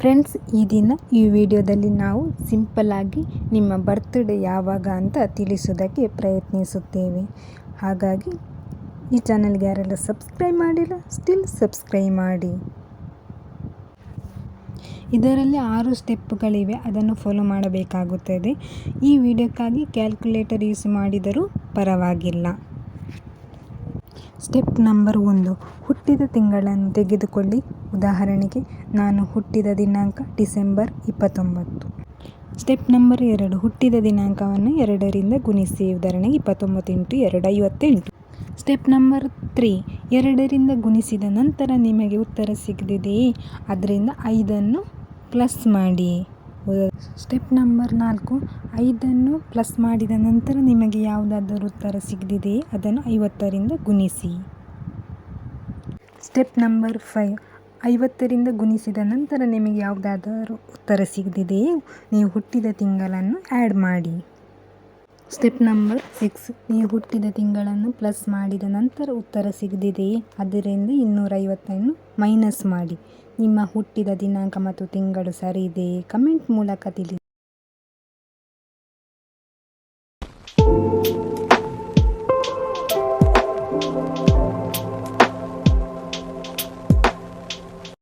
Friends, ಈ ದಿನ ಈ ವಿಡಿಯೋದಲ್ಲಿ ನಾವು ಸಿಂಪಲ್ಲಾಗಿ ನಿಮ್ಮ ಬರ್ತ್ಡೇ ಯಾವಾಗ ಅಂತ ತಿಳಿಸೋದಕ್ಕೆ ಪ್ರಯತ್ನಿಸುತ್ತೇವೆ. ಹಾಗಾಗಿ ಈ ಚಾನಲ್ಗೆ ಯಾರೆಲ್ಲ ಸಬ್ಸ್ಕ್ರೈಬ್ ಮಾಡಿಲ್ಲ ಸ್ಟಿಲ್ ಸಬ್ಸ್ಕ್ರೈಬ್ ಮಾಡಿ. ಇದರಲ್ಲಿ ಆರು ಸ್ಟೆಪ್ಗಳಿವೆ ಅದನ್ನು ಫಾಲೋ ಮಾಡಬೇಕಾಗುತ್ತದೆ. ಈ ವಿಡಿಯೋಕ್ಕಾಗಿ ಕ್ಯಾಲ್ಕುಲೇಟರ್ ಯೂಸ್ ಮಾಡಿದರೂ ಪರವಾಗಿಲ್ಲ. ಸ್ಟೆಪ್ ನಂಬರ್ ಒಂದು. ಹುಟ್ಟಿದ ತಿಂಗಳನ್ನು ತೆಗೆದುಕೊಳ್ಳಿ. ಉದಾಹರಣೆಗೆ, ನಾನು ಹುಟ್ಟಿದ ದಿನಾಂಕ ಡಿಸೆಂಬರ್ ಇಪ್ಪತ್ತೊಂಬತ್ತು. ಸ್ಟೆಪ್ ನಂಬರ್ ಎರಡು. ಹುಟ್ಟಿದ ದಿನಾಂಕವನ್ನು ಎರಡರಿಂದ ಗುಣಿಸಿ. ಉದಾಹರಣೆಗೆ ಇಪ್ಪತ್ತೊಂಬತ್ತು ಇಂಟು ಎರಡು ಐವತ್ತೆಂಟು ಸ್ಟೆಪ್ ನಂಬರ್ ತ್ರೀ. ಎರಡರಿಂದ ಗುಣಿಸಿದ ನಂತರ ನಿಮಗೆ ಉತ್ತರ ಸಿಗದಿದೆಯೇ? ಅದರಿಂದ ಐದನ್ನು ಪ್ಲಸ್ ಮಾಡಿ. ಸ್ಟೆಪ್ ನಂಬರ್ ನಾಲ್ಕು, ಐದನ್ನು ಪ್ಲಸ್ ಮಾಡಿದ ನಂತರ ನಿಮಗೆ ಯಾವುದಾದರೂ ಉತ್ತರ ಸಿಗದಿದೆಯೇ ಅದನ್ನು ಐವತ್ತರಿಂದ ಗುಣಿಸಿ. ಸ್ಟೆಪ್ ನಂಬರ್ ಫೈವ್, ಐವತ್ತರಿಂದ ಗುಣಿಸಿದ ನಂತರ ನಿಮಗೆ ಯಾವುದಾದರೂ ಉತ್ತರ ಸಿಗದಿದೆಯೇ ನೀವು ಹುಟ್ಟಿದ ತಿಂಗಳನ್ನು ಆ್ಯಡ್ ಮಾಡಿ. Step number six. ನೀವು ಹುಟ್ಟಿದ ತಿಂಗಳನ್ನು ಪ್ಲಸ್ ಮಾಡಿದ ನಂತರ ಉತ್ತರ ಸಿಗದಿದೆಯೇ? ಅದರಿಂದ ಇನ್ನೂರೈವತ್ತನ್ನು ಮೈನಸ್ ಮಾಡಿ. ನಿಮ್ಮ ಹುಟ್ಟಿದ ದಿನಾಂಕ ಮತ್ತು ತಿಂಗಳು ಸರಿ ಇದೆಯೇ? ಕಮೆಂಟ್ ಮೂಲಕ ತಿಳಿಸಿ.